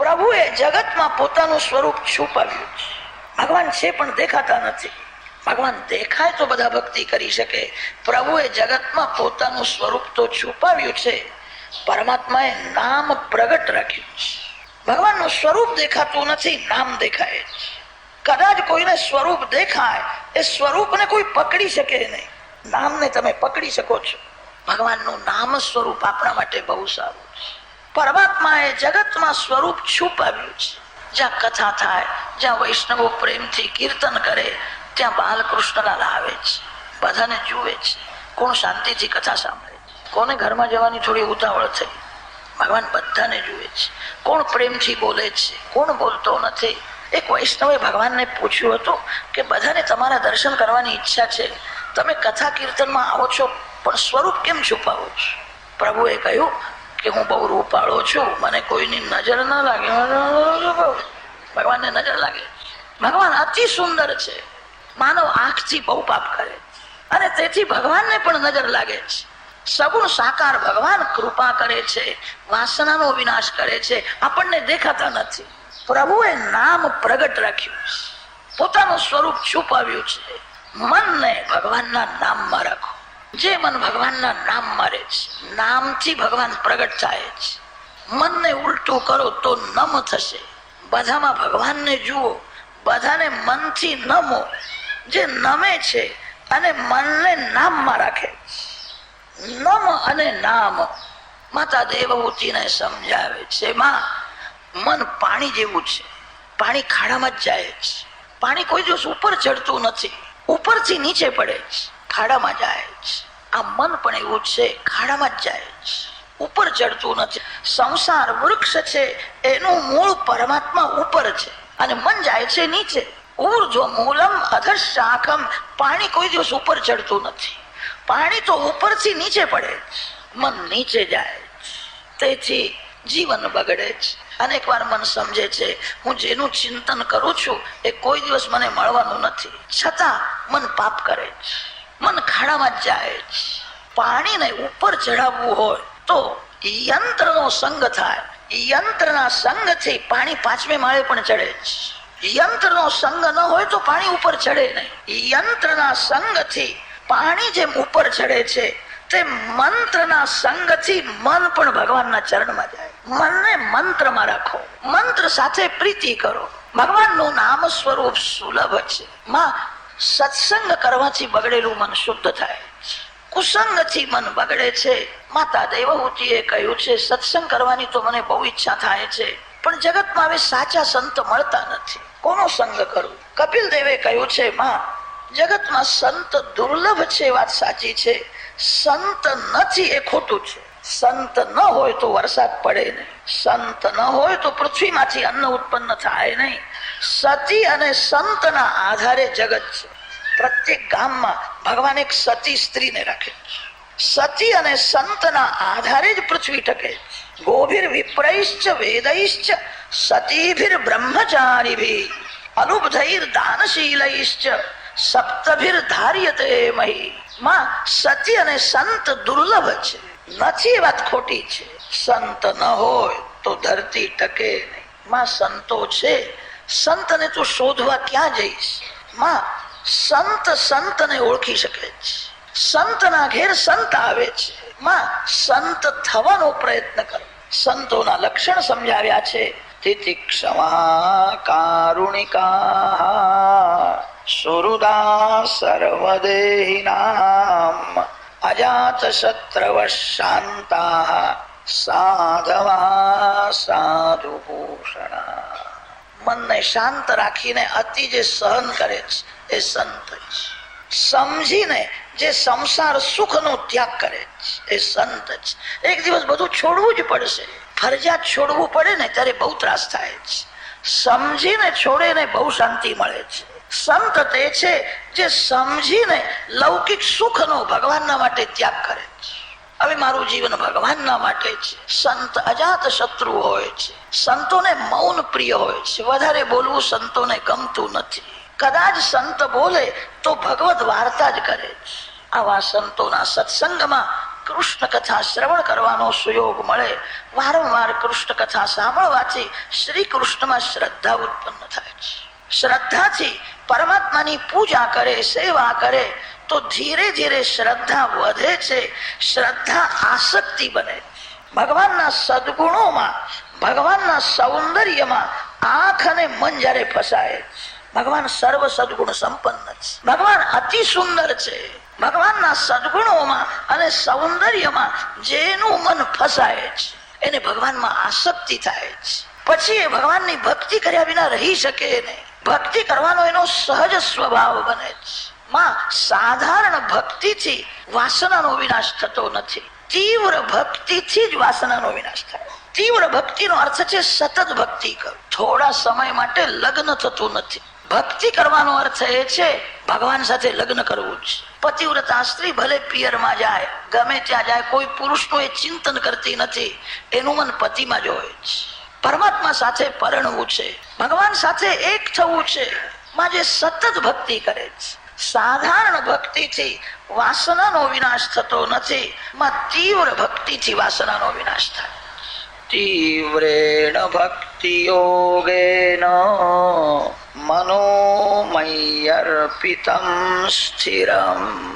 પ્રભુએ જગતમાં પોતાનું સ્વરૂપ છુપાવ્યું છે. ભગવાન છે પણ દેખાતા નથી. ભગવાન દેખાય તો બધા ભક્તિ કરી શકે. પ્રભુએ જગતમાં પોતાનું સ્વરૂપ તો છુપાવ્યું છે. પરમાત્માએ નામ પ્રગટ રાખ્યું છે. ભગવાનનું સ્વરૂપ દેખાતું નથી, નામ દેખાય કદાચ કોઈને સ્વરૂપ દેખાય, એ સ્વરૂપને કોઈ પકડી શકે નહીં. નામને તમે પકડી શકો છો. ભગવાનનું નામ સ્વરૂપ આપણા માટે બહુ સારું છે. પરમાત્માએ જગતમાં સ્વરૂપ છુપાવ્યું છે. જ્યાં કથા થાય, જ્યાં વૈષ્ણવો પ્રેમથી કીર્તન કરે, ત્યાં બાલકૃષ્ણના લાવે છે. બધાને જુએ છે. કોણ શાંતિથી કથા સાંભળે છે? કોને ઘરમાં જવાની થોડી ઉતાવળ થઈ? ભગવાન બધાને જુએ છે. કોણ પ્રેમથી બોલે છે? કોણ બોલતો નથી? એક વૈષ્ણવે ભગવાનને પૂછ્યું હતું કે બધાને તમારા દર્શન કરવાની ઈચ્છા છે. તમે કથા કીર્તનમાં આવો છો, પણ સ્વરૂપ કેમ છુપાવો છો? પ્રભુએ કહ્યું કે હું બહુ રૂપાળો છું, મને કોઈની નજર ના લાગે. ભગવાનને નજર લાગે. ભગવાન અતિ સુંદર છે. માનવ આંખથી બહુ પાપ કરે. અને તેથી ભગવાનને પણ નજર લાગે છે. સગુણ સાકાર ભગવાન કૃપા કરે છે. વાસનાનો વિનાશ કરે છે. આપણને દેખાતા નથી. પ્રભુએ નામ પ્રગટ રાખ્યું પોતાનું સ્વરૂપ છુપાવ્યું છે. મનને ભગવાનના નામમાં રાખો. જે મન ભગવાનના નામ મારે છે, નામથી ભગવાન પ્રગટ થાય છે. મનને ઉલટું કરો તો નમ થશે. બધામાં ભગવાનને જુઓ, બધાને મનથી નમો. જે નમે છે અને મનને નામમાં રાખે નમ અને નામ માતા દેવહૂતિને સમજાવે છે, માં, મન પાણી જેવું છે. પાણી ખાડામાં જ જાય છે. પાણી કોઈ દિવસ ઉપર ચડતું નથી. ઉપરથી નીચે પડે છે. ખાડામાં જાય છે. આ મન પણ એવું છે, ખાડામાં જ જાય છે. ઉપર ચડતું નથી. સંસાર વૃક્ષ છે, એનું મૂળ પરમાત્મા ઉપર છે. અને મન જાય છે નીચે. ઉર્જો મૂલમ અધર શાખમ પાણી કોઈ દિવસ ઉપર ચડતું નથી. પાણી તો ઉપરથી નીચે પડે મન નીચે જાય તેથી જીવન બગડે છે. અનેક વાર મન સમજે છે, હું જેનું ચિંતન કરું છું, એ કોઈ દિવસ મને મળવાનું નથી. છતાં મન પાપ કરે છે. મન ખાડામાં જાય પાણીને ઉપર ચડાવવું હોય તો યંત્રનો સંગ થાય. યંત્રના સંગથી પાણી પાંચમે માળે પણ ચડે છે. યંત્રનો સંગ ન હોય તો પાણી ઉપર ચડે નહીં. યંત્રના સંગથી પાણી જેમ ઉપર ચડે છે તે મંત્રના સંગથી મન પણ ભગવાનના ચરણમાં જાય. મનને મંત્રમાં રાખો. મંત્ર સાથે પ્રીતિ કરો. ભગવાનનું નામ સ્વરૂપ સુલભ છે. માં સત્સંગ કરવાથી બગડેલું મન શુદ્ધ થાય. કુસંગથી મન બગડે છે. માતા દેવહૂતિએ કહ્યું છે, સત્સંગ કરવાની તો મને બહુ ઈચ્છા થાય છે, પણ જગતમાં હવે સાચા સંત મળતા નથી. કોનો સંગ કરું? કપિલ દેવે કહ્યું છે, માં, જગતમાં સંત દુર્લભ છે વાત સાચી છે. સંત નથી એ ખોટું છે. સંત ન હોય તો વરસાદ પડે નહીં. સંત ન હોય તો પૃથ્વીમાંથી અન્ન ઉત્પન્ન થાય નહીં. સતી અને સંતના આધારે જગત છે. પ્રત્યેક ગામમાં ભગવાન એક સતી સ્ત્રીને રાખે સતી અને સંતના આધારે જ પૃથ્વી ટકે ગોભીર વિપ્રૈશ્ચ, વેદૈશ્ચ, સતીભીર બ્રહ્મચારીભી અનુબધૈર દાનશીલૈશ્ચ, સપ્તભીર ધાર્યતે મહી. માં સતી અને સંત દુર્લભ છે. નથી વાત ખોટી છે. સંત ન હોય તો ધરતી ટકે નહીં. માં સંતો છે. સંતને તું શોધવા ક્યાં જઈશ? માં, સંત સંતને ઓળખી શકે છે. સંતના ઘેર સંત આવે છે. માં, સંત થવાનો પ્રયત્ન કરો. સંતોના લક્ષણ સમજાવ્યા છે. તિતિક્ષમા કારુણિકા સુરુદા સર્વદેહિનામ અજાત શત્રવ શાંતા સાધવા સાધુ ભૂષણા મનને શાંત રાખીને અતિ જે સહન કરે છે, એ સંત છે. સમજીને જે સંસાર સુખનો ત્યાગ કરે છે, એ સંત છે. એક દિવસ બધું છોડવું જ પડશે. ફરજિયાત છોડવું પડે ને ત્યારે બહુ ત્રાસ થાય છે. સમજીને છોડે ને બહુ શાંતિ મળે છે. સંત તે છે જે સમજીને લૌકિક સુખનો ભગવાનના માટે ત્યાગ કરે છે. હવે મારું જીવન ભગવાનના માટે છે. સંત અજાત શત્રુ હોય છે. સંતોને મૌન પ્રિય હોય છે. વધારે બોલવું સંતોને ગમતું નથી. કદાચ સંત બોલે તો ભગવત વાર્તા જ કરે છે. આવા સંતોના સત્સંગમાં કૃષ્ણ કથા શ્રવણ કરવાનો સુયોગ મળે. વારંવાર કૃષ્ણ કથા સાંભળવાથી શ્રી કૃષ્ણમાં શ્રદ્ધા ઉત્પન્ન થાય છે. શ્રદ્ધાથી પરમાત્માની પૂજા કરે, સેવા કરે તો ધીરે ધીરે શ્રદ્ધા વધે છે, શ્રદ્ધા આસક્તિ બને. ભગવાનના સદગુણોમાં, ભગવાનના સૌંદર્યમાં આંખ અને મન જયારે ફસાય, ભગવાન સર્વ સદગુણ સંપન્ન છે. ભગવાન અતિ સુંદર છે. ભગવાનના સદગુણોમાં અને સૌંદર્યમાં જેનું મન ફસાય છે, એને ભગવાનમાં આસક્તિ થાય છે. પછી એ ભગવાનની ભક્તિ કર્યા વિના રહી શકે નહીં. ભક્તિ કરવાનો એનો સહજ સ્વભાવ બને છે. માં સાધારણ ભક્તિથી વાસનાનો વિનાશ થતો નથી. તીવ્ર ભક્તિથી જ વાસનાનો વિનાશ થાય. તીવ્ર ભક્તિનો અર્થ છે સતત ભક્તિ કર. થોડા સમય માટે લગ્ન થતું નથી. ભક્તિ કરવાનો અર્થ એ છે ભગવાન સાથે લગ્ન કરવું છે પતિવ્રતા સ્ત્રી ભલે પિયરમાં જાય, ગમે ત્યાં જાય, કોઈ પુરુષનું એ ચિંતન કરતી નથી. એનું મન પતિમાં જ હોય છે પરમાત્મા સાથે પરણવું છે. ભગવાન સાથે એક થવું છે. માં જે સતત ભક્તિ કરે છે. સાધારણ ભક્તિથી વાસનાનો વિનાશ થતો નથી. માં તીવ્ર ભક્તિથી વાસનાનો વિનાશ થાય. તીવ્રેણ ભક્તિ યોગેન મનોમયર્પિતમ સ્થિરમ.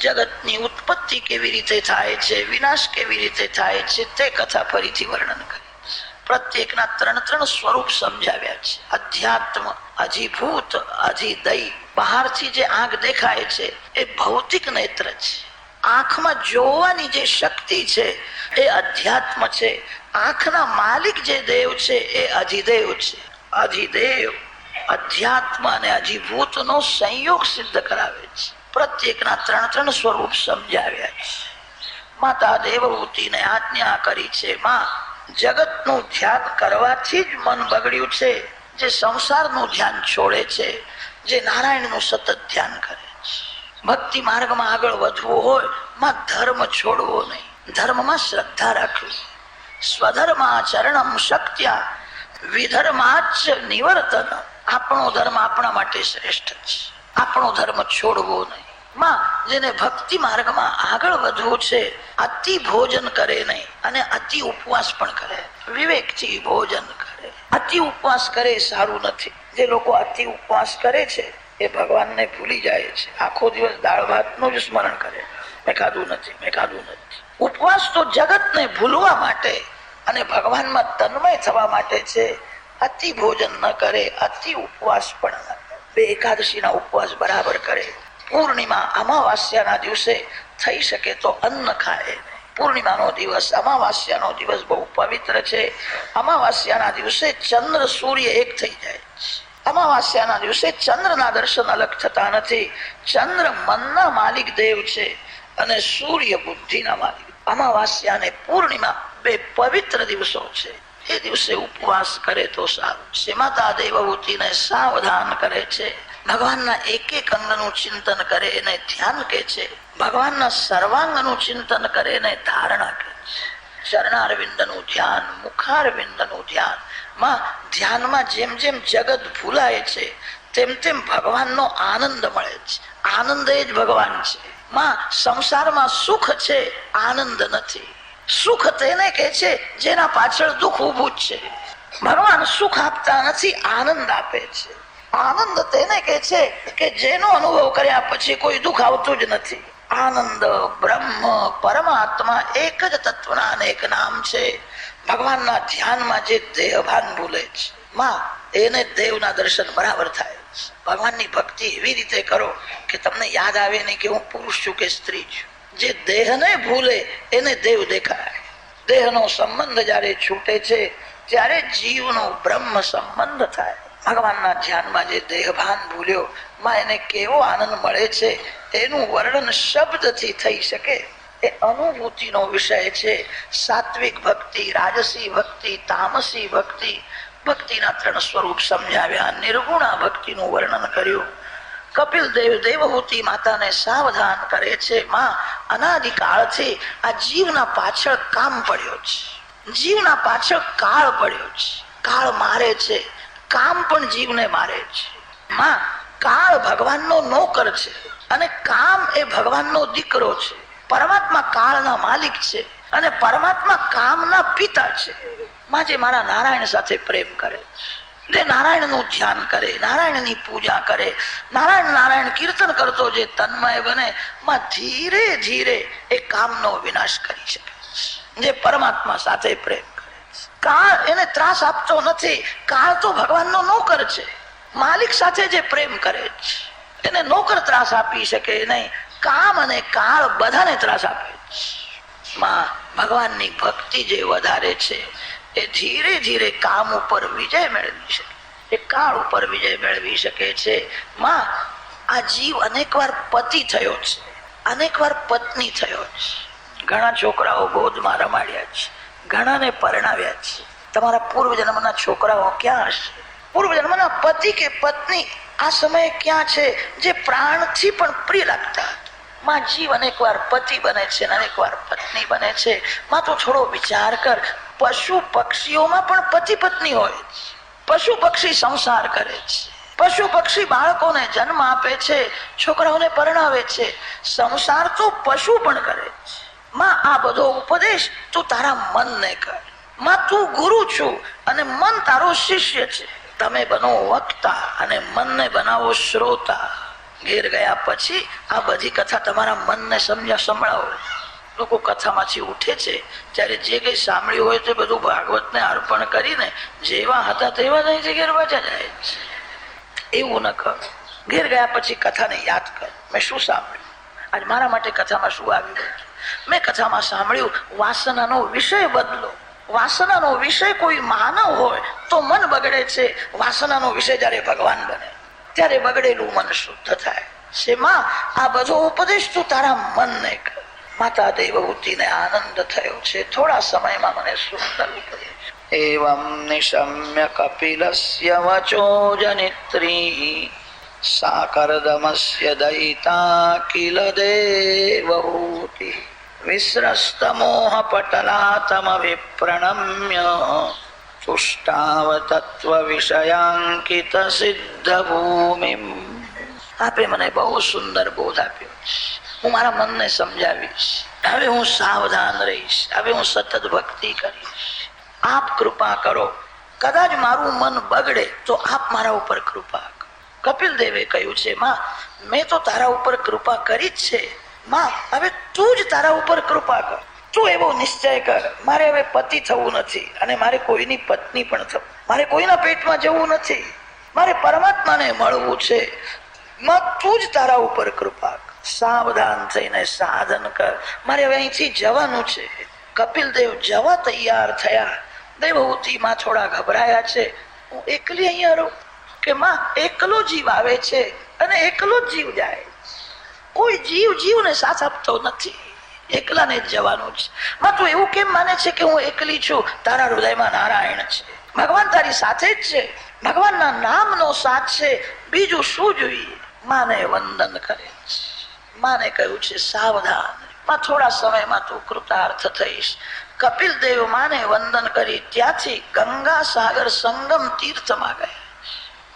જગતની ઉત્પત્તિ કેવી રીતે થાય છે, વિનાશ કેવી રીતે થાય છે, તે કથા ફરીથી વર્ણન કરે. પ્રત્યેકના ત્રણ ત્રણ સ્વરૂપ સમજાવ્યા છે. અધ્યાત્મ અધિભૂત અધિદય બહારથી જે આંખ દેખાય છે, એ ભૌતિક નેત્ર છે. આંખમાં જોવાની જે શક્તિ છે, એ અધ્યાત્મ છે. આંખના માલિક જે દેવ છે, એ અધિદેવ છે. અધિદેવ અધ્યાત્મ અને અધિભૂત નો સંયોગ સિદ્ધ કરાવે છે. પ્રત્યેકના ત્રણ ત્રણ સ્વરૂપ સમજાવ્યા છે. માતા દેવભૂતિને આજ્ઞા કરી છે, માં જગતનું ધ્યાન કરવાથી જ મન બગડ્યું છે, જે સંસારનું ધ્યાન છોડે છે, જે નારાયણનું સતત ધ્યાન કરે છે. ભક્તિ માર્ગમાં આગળ વધવું હોય, માં ધર્મ છોડવો નહીં. ધર્મમાં શ્રદ્ધા રાખવી. સ્વધર્માચરણમ શક્ત્યા વિધર્માચ નિવર્તન આપણો ધર્મ આપણા માટે શ્રેષ્ઠ છે. આપણો ધર્મ છોડવો નહીં. માં જેને ભક્તિ માર્ગમાં આગળ વધવું છે, અતિ ભોજન કરે નહીં અને અતિ ઉપવાસ પણ કરે. વિવેકથી ભોજન કરે. અતિ ઉપવાસ કરે સારું નથી. જે લોકો અતિ ઉપવાસ કરે છે, એ ભગવાનને ભૂલી જાય છે. આખો દિવસ દાળ ભાતનું જ સ્મરણ કરે. મેં ખાધું નથી, મેં ખાધું નથી. ઉપવાસ તો જગતને ભૂલવા માટે અને ભગવાનમાં તન્મય થવા માટે છે. અતિ ભોજન ન કરે, અતિ ઉપવાસ પણ બે એકાદશીના ઉપવાસ બરાબર કરે. પૂર્ણિમા અમાવાસ્યાના દિવસે થઈ શકે તો અન્ન ખાય. પૂર્ણિમાનો દિવસ, અમાવાસ્યાનો દિવસ બહુ પવિત્ર છે. અમાવાસ્યાના દિવસે ચંદ્ર સૂર્ય એક થઈ જાય અમાવાસ્યાના દિવસે ચંદ્રના દર્શન અલગ થતા નથી. ચંદ્ર મનના માલિક દેવ છે અને સૂર્ય બુદ્ધિના માલિક. અમાવાસ્યા અને પૂર્ણિમા બે પવિત્ર દિવસો છે. એ દિવસે ઉપવાસ કરે તો સારું શ્રીમાતા દેવભૂતિને સાવધાન કરે છે. ભગવાનના એક એક અંગનું ચિંતન કરે એને ધ્યાન કે છે. ભગવાનના સર્વાંગનું ચિંતન કરે એને ધારણા કે છે. શરણારવિંદનું ધ્યાન, મુખારવિંદનું ધ્યાન. માં ધ્યાનમાં જેમ જેમ જગત ભૂલાય છે, તેમ તેમ ભગવાનનો આનંદ મળે છે. આનંદ એ જ ભગવાન છે. માં સંસારમાં સુખ છે, આનંદ નથી. સુખ તેને કે છે, જેના પાછળ દુઃખ જ છે. ભગવાન સુખ આપતા નથી, આનંદ આપે છે. આનંદ તેને કે છે કે જેનો અનુભવ કર્યા પછી કોઈ દુઃખ આવતું જ નથી. આનંદ બ્રહ્મ પરમાત્મા એક જ તત્વના અનેક નામ છે. ભગવાનના ધ્યાનમાં જે દેહભાન ભૂલે છે, માં, એને દેવના દર્શન બરાબર થાય. ભગવાનની ભક્તિ એવી રીતે કરો કે તમને યાદ આવે નહીં કે હું પુરુષ છું કે સ્ત્રી છું. જે દેહને ભૂલે એને દેવ દેખાય. દેહનો સંબંધ જ્યારે છૂટે છે, ત્યારે જીવનો બ્રહ્મ સંબંધ થાય. ભગવાનના ધ્યાનમાં જે દેહભાન ભૂલ્યો, માં એને કેવો આનંદ મળે છે, એનું વર્ણન શબ્દથી થઈ શકે. એ અનુભૂતિનો વિષય છે. સાત્વિક ભક્તિ, રાજસી ભક્તિ, તામસી ભક્તિ, ભક્તિના ત્રણ સ્વરૂપ સમજાવ્યા. નિર્ગુણા ભક્તિનું વર્ણન કર્યું. કપિલ દેવ દેવહૂતિ માતાને સાવધાન કરે છે, માં અનાદિકાળથી આ જીવના પાછળ કામ પડ્યો છે. જીવના પાછળ કાળ પડ્યો છે. કાળ મારે છે. કામ પણ જીવને મારે છે. માં, કાળ ભગવાનનો નોકર છે અને કામ એ ભગવાનનો દીકરો છે. પરમાત્મા કાળના માલિક છે અને પરમાત્મા કામના પિતા છે. માં જે મારા નારાયણ સાથે પ્રેમ કરે જે નારાયણનું ધ્યાન કરે, નારાયણની પૂજા કરે, નારાયણ નારાયણ કીર્તન કરતો જે તન્મય બને, માં ધીરે ધીરે એ કામનો વિનાશ કરી શકે જે પરમાત્મા સાથે પ્રેમ કાળ એને ત્રાસ આપતો નથી. કાળ તો ભગવાનનો નોકર છે. માલિક સાથે જે પ્રેમ કરે છે, એને નોકર ત્રાસ આપી શકે નહીં. કામ અને કાળ બધાને ત્રાસ આપે છે. માં, ભગવાનની ભક્તિ જે વધારે છે, એ ધીરે ધીરે કામ ઉપર વિજય મેળવી શકે. એ કાળ ઉપર વિજય મેળવી શકે છે. માં, આ જીવ અનેકવાર પતિ થયો છે. અનેકવાર પત્ની થયો છે. ઘણા છોકરાઓ ગોદમાં રમાડ્યા છે. ઘણાને પરણાવ્યા છે. તમારા પૂર્વ જન્મના છોકરાઓ ક્યાં હશે? પૂર્વ જન્મના પતિ કે પત્ની આ સમયે ક્યાં છે? જે પ્રાણથી પણ પ્રિય લાગતા માં જીવ અનેકવાર પતિ બને છે અને અનેકવાર પત્ની બને છે. માં તો થોડો વિચાર કર, પશુ પક્ષીઓમાં પણ પતિ પત્ની હોય છે. પશુ પક્ષી સંસાર કરે છે. પશુ પક્ષી બાળકોને જન્મ આપે છે, છોકરાઓને પરણાવે છે. સંસાર તો પશુ પણ કરે છે. માં, આ બધો ઉપદેશ તું તારા મનને કર. માં, તું ગુરુ છું અને મન તારો શિષ્ય છે. તમે બનો વક્તા અને મનને બનાવો શ્રોતા. ઘેર ગયા પછી આ બધી કથા તમારા મનને સમજ્યા સંભળાવો. લોકો કથામાંથી ઉઠે છે. ત્યારે જે કંઈ સાંભળ્યું હોય તે બધું ભાગવતને અર્પણ કરીને જેવા હતા તેવા જ અહીંથી ઘેર પાછા જાય છે. એવું ન કર. ઘેર ગયા પછી કથાને યાદ કર. મેં શું સાંભળ્યું? આજ મારા માટે કથામાં શું આવ્યું મેં કથામાં સાંભળ્યું, વાસનાનો વિષય બદલો. વાસનાનો વિષય કોઈ માનવ હોય તો મન બગડે છે. વાસનાનો વિષય જ્યારે ભગવાન બને, ત્યારે બગડેલું મન શુદ્ધ થાય. શેમાં આ બધો ઉપદેશ તું તારા મનને કર. માતા દેવભૂતિને આનંદ થયો છે. થોડા સમયમાં મને સુંદર ઉપદેશ. એવમ નિશમ્ય કપિલસ્ય વચો જનિત્રી. સાકરદમસ્ય દયિતા કિલ દેવહૂતિ વિસ્રસ્તમોહ પટલાતમ વિપ્રણમ્ય પુષ્ટાવ તત્વ વિષયાંકિત સિદ્ધ ભૂમિ આપે મને બહુ સુંદર બોધ આપ્યો હું મારા મનને સમજાવીશ, હવે હું સાવધાન રહીશ, હવે હું સતત ભક્તિ કરીશ. આપ કૃપા કરો. કદાચ મારું મન બગડે તો આપ મારા ઉપર કૃપા કરો. કપિલ દેવે કહ્યું છે, માં, મેં તો તારા ઉપર કૃપા કરી જ છે. માં, હવે તું જ તારા ઉપર કૃપા કર. તું એવો નિશ્ચય કર. મારે હવે પતિ થવું નથી અને મારે કોઈની પત્ની પણ થવું. મારે કોઈના પેટમાં જવું નથી. મારે પરમાત્માને મળવું છે. માં, તું જ તારા ઉપર કૃપા કર. સાવધાન થઈને સાધન કર. મારે હવે અહીંથી જવાનું છે. કપિલ દેવ જવા તૈયાર થયા. દેવહૂતિમાં થોડા ગભરાયા છે. હું એકલી અહીંયા રહું. કે માં, એકલો જીવ આવે છે અને એકલો જ જીવ જાય કોઈ જીવ જીવને સાથ આપતો નથી. એકલાને જ જવાનું છે. માં, તું એવું કેમ માને છે કે હું એકલી છું? તારા હૃદયમાં નારાયણ છે. ભગવાન તારી સાથે જ છે. ભગવાનના નામનો સાથ છે. બીજું શું જોઈએ? માને વંદન કરે છે. માને કહ્યું છે, સાવધાન. માં, થોડા સમયમાં તું કૃતાર્થ થઈશ. કપિલ દેવ માને વંદન કરી ત્યાંથી ગંગા સાગર સંગમ તીર્થમાં ગયા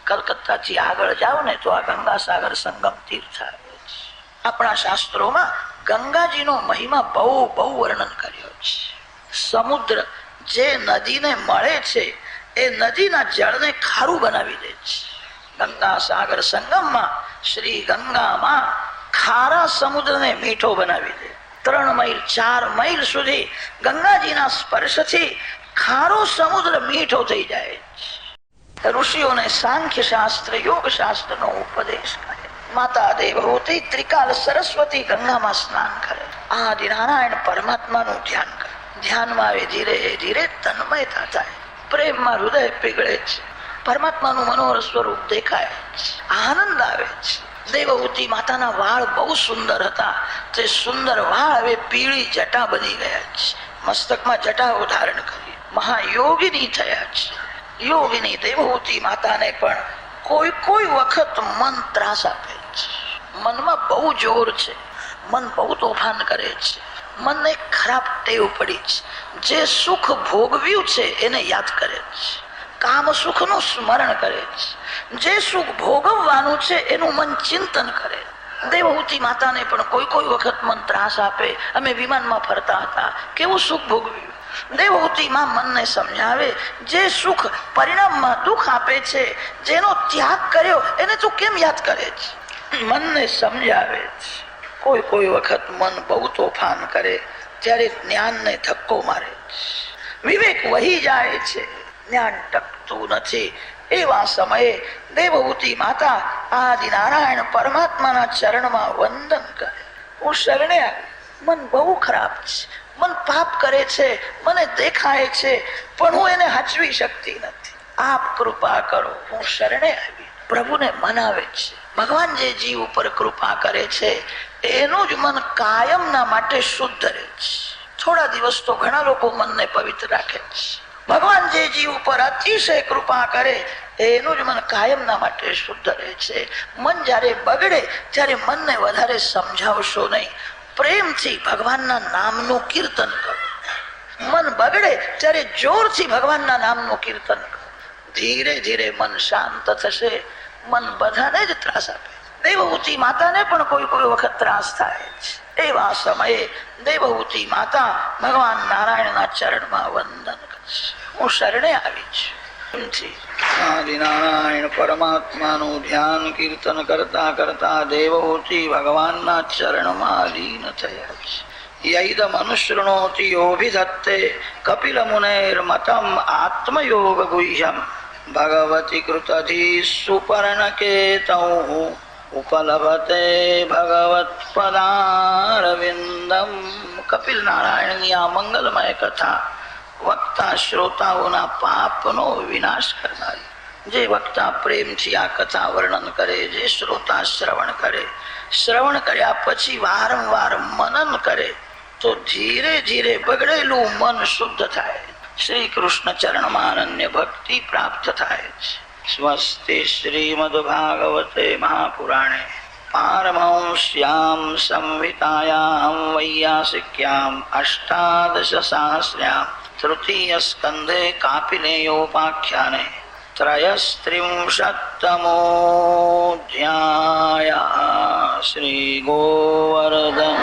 કલકત્તાથી આગળ જાઓ ને તો આ ગંગા સાગર સંગમ તીર્થ આવે છે. આપણા શાસ્ત્રોમાં ગંગાજીનો મહિમા બહુ બહુ વર્ણન કર્યો છે. સમુદ્ર જે નદીને મળે છે, એ નદીના જળને ખારું બનાવી દે છે. ગંગા સાગર સંગમમાં શ્રી ગંગામાં ખારા સમુદ્રને મીઠો બનાવી દે. ત્રણ મૈલ, ચાર મૈલ સુધી ગંગાજીના સ્પર્શથી ખારો સમુદ્ર મીઠો થઈ જાય છે. ઋષિઓને સાંખ્ય શાસ્ત્ર યોગ શાસ્ત્ર નો ઉપદેશ કરે માતા દેવહૂતિ ત્રિકાલ સરસ્વતી ગંગામાં સ્નાન કરે આદિ નારાયણ પરમાત્માનું ધ્યાન કરે ધ્યાનમાં આવે ધીરે ધીરે તન્મયતા થાય પ્રેમમાં હૃદય પીગળે છે પરમાત્માનું મનોહર સ્વરૂપ દેખાય આનંદ આવે છે દેવહૂતિ માતાના વાળ બહુ સુંદર હતા તે સુંદર વાળ હવે પીળી જટા બની ગયા છે મસ્તકમાં જટાઓ ધારણ કરી મહાયોગીની થયા છે યોગીની દેવહૂતિ માતાને પણ કોઈ કોઈ વખત મન ત્રાસ આપે છે. મનમાં બહુ જોર છે. મન બહુ તોફાન કરે છે. મનને ખરાબ ટેવ પડી છે. જે સુખ ભોગવ્યું છે એને યાદ કરે છે. કામ સુખનું સ્મરણ કરે છે. જે સુખ ભોગવવાનું છે એનું મન ચિંતન કરે. દેવહૂતિ માતાને પણ કોઈ કોઈ વખત મન ત્રાસ આપે. અમે વિમાનમાં ફરતા હતા. કેવું સુખ ભોગવ્યું? દેવહૂતિ માં મનને સમજાવે, જે સુખ પરિણામમાં દુઃખ આપે છે, જેનો ત્યાગ કર્યો, એને તું કેમ યાદ કરે છે? મનને સમજાવે કોઈ કોઈ વખત મન બહુ તોફાન કરે, ત્યારે જ્ઞાનને ધક્કો મારે વિવેક વહી જાય છે. જ્ઞાન ટકતું નથી. એવા સમયે દેવહૂતિ માતા આદિ નારાયણ પરમાત્માના ચરણમાં વંદન કરે. હું શરણે મન બહુ ખરાબ છે. મન પાપ કરે છે, મને દેખાય છે, પણ હું એને હાચવી શકતી નથી. આપ કૃપા કરો, હું શરણે આવી. પ્રભુને મનાવે છે. ભગવાન જે જીવ ઉપર કૃપા કરે છે, એનું જ મન કાયમના માટે શુદ્ધ રહે છે. થોડા દિવસ તો ઘણા લોકો મનને પવિત્ર રાખે છે. ભગવાન જે જીવ ઉપર અતિશય કૃપા કરે, એનું જ મન કાયમના માટે શુદ્ધ રહે છે. મન જ્યારે બગડે, ત્યારે મનને વધારે સમજાવશો નહીં. પ્રેમથી ભગવાનના નામનું કીર્તન કરો. મન બગડે ત્યારે જોરથી ભગવાનના નામનું કીર્તન કરો. ધીરે ધીરે મન શાંત થશે, મન બધાને જ ત્રાસ આપે દેવહૂતિ માતાને પણ કોઈ કોઈ વખત ત્રાસ થાય છે એવા સમયે દેવહૂતિ માતા ભગવાન નારાયણના ચરણમાં વંદન કરશે. હું શરણે આવી છું. આદિનારાયણ પરમાત્માનું ધ્યાન કીર્તન કરતા કરતા દેવહૂતિ ભગવાનના ચરણમાં અધીન થયા છે યૈદમનુશૃણોતિ યોભિધત્તે કપિલ પદારવિંદમ કપિલ નારાયણની આ મંગલમય કથા વક્તા શ્રોતાઓના પાપનો વિનાશ કરનારી. જે વક્તા પ્રેમથી આ કથા વર્ણન કરે, જે શ્રોતા શ્રવણ કરે, શ્રવણ કર્યા પછી વારંવાર મનન કરે, તો ધીરે ધીરે બગડેલું મન શુદ્ધ થાય. શ્રી કૃષ્ણ ચરણમાં અનન્ય ભક્તિ પ્રાપ્ત થાય છે સ્વસ્તિ શ્રીમદ ભાગવતે મહાપુરાણે, પારમહંસ્યામ સંહિતાયામ વૈયાસિક્યામ અષ્ટાદશ સહસ્ર્યામ तृतीयस्कन्धे कापिलेयोपाख्याने त्रयस्त्रिंशत्तमोऽध्यायः श्रीगोवर्धन